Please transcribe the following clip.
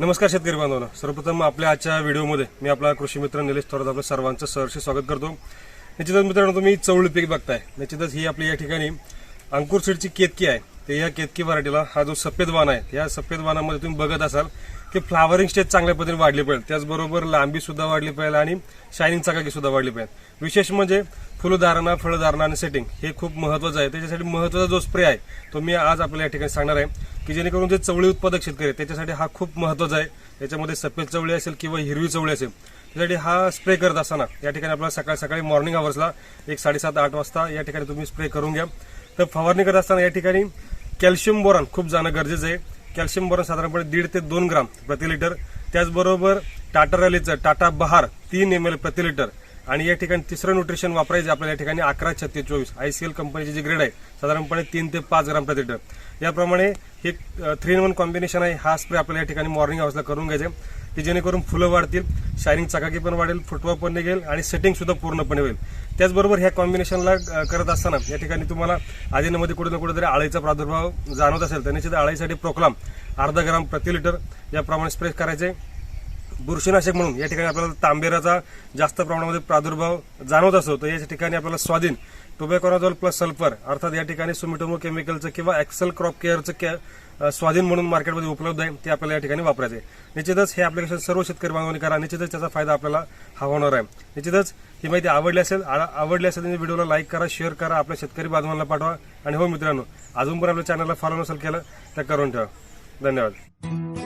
नमस्कार शेतकरी बांधवांनो. सर्वप्रथम आपल्या आजच्या व्हिडिओमध्ये मी आपला कृषी मित्र निलेश थोरात आपलं सर्वांचं सहर्ष स्वागत करतो. निश्चितच मित्रांनो तुम्ही चवळी पीक बघताय. निश्चितच ही आपली या ठिकाणी अंकुर सीडची केतकी आहे. ते या केतकी व्हरायटीला हा जो सफेद वाण आहे या सफेद वाणामध्ये तुम्ही बघत असाल की फ्लावरिंग स्टेज चांगल्या पद्धतीने वाढली पाहिजे त्याचबरोबर लांबी सुद्धा वाढली पाहिजे आणि शायनिंग चकाकी सुद्धा वाढली पाहिजे विशेष म्हणजे फुलधारणा फळधारणा आणि सेटिंग हे खूप महत्वाचं आहे. त्याच्यासाठी महत्त्वाचा जो स्प्रे आहे तो मी आज आपल्याला या ठिकाणी सांगणार आहे. की जेणेकरून जे चवळी उत्पादक शेतकरी आहेत त्याच्यासाठी हा खूप महत्त्वाचा आहे. याच्यामध्ये सफेद चवळी असेल किंवा हिरवी चवळी असेल त्यासाठी हा स्प्रे करत असताना या ठिकाणी आपल्याला सकाळी सकाळी मॉर्निंग आवर्सला एक साडेसात आठ वाजता या ठिकाणी तुम्ही स्प्रे करून घ्या. तर फवारणी करत असताना या ठिकाणी कॅल्शियम बोरॉन खूप जाणं गरजेचं आहे. कॅल्शियम बोरॉन साधारणपणे दीड ते दोन ग्राम प्रति लिटर त्याचबरोबर टाटा रॅलीचं टाटा बहार तीन एम एल प्रति लिटर आणि या ठिकाणी तिसरं न्यूट्रिशन वापरायचं आपल्याला या ठिकाणी अकरा छत्तीस चोवीस. आय सी एल कंपनीचे जे ग्रेड आहे साधारणपणे तीन ते पाच ग्राम प्रति लिटर. याप्रमाणे हे थ्री इन वन कॉम्बिनेशन आहे. हा स्प्रे आपल्याला या ठिकाणी मॉर्निंग हाऊसला करून घ्यायचे की जेणेकरून फुलं वाढतील शायनिंग चकाकी पण वाढेल फुटवा पण निघेल आणि सेटिंग सुद्धा पूर्णपणे होईल. त्याचबरोबर ह्या कॉम्बिनेशनला करत असताना या ठिकाणी तुम्हाला आधीमध्ये कुठे ना कुठेतरी आळीचा प्रादुर्भाव जाणवत असेल तर निश्चित आळीसाठी प्रोक्लाम अर्धा ग्राम प्रति लिटर याप्रमाणे स्प्रे करायचे बुरशीनाशक म्हणून या ठिकाणी आपल्याला तांबेराचा जास्त प्रमाणामध्ये प्रादुर्भाव जाणवत असतो तर या ठिकाणी आपल्याला स्वाधीन टोबॅकोनाझॉल प्लस सल्फर अर्थात या ठिकाणी सुमिटोमो केमिकलचं किंवा एक्सेल क्रॉप केअरचं के स्वाधीन म्हणून मार्केटमध्ये उपलब्ध आहे ते आपल्याला या ठिकाणी वापरायचे आहे. निश्चितच हे ॲप्लिकेशन सर्व शेतकरी मागवणी करा निश्चितच त्याचा फायदा आपल्याला हा होणार आहे. निश्चितच ही माहिती आवडली असेल आवडली असेल तर व्हिडिओला लाईक करा शेअर करा आपल्या शेतकरी बांधवांना पाठवा. आणि हो मित्रांनो अजून पण आपल्या चॅनलला फॉलो नसेल केलं तर करून ठेवा. धन्यवाद.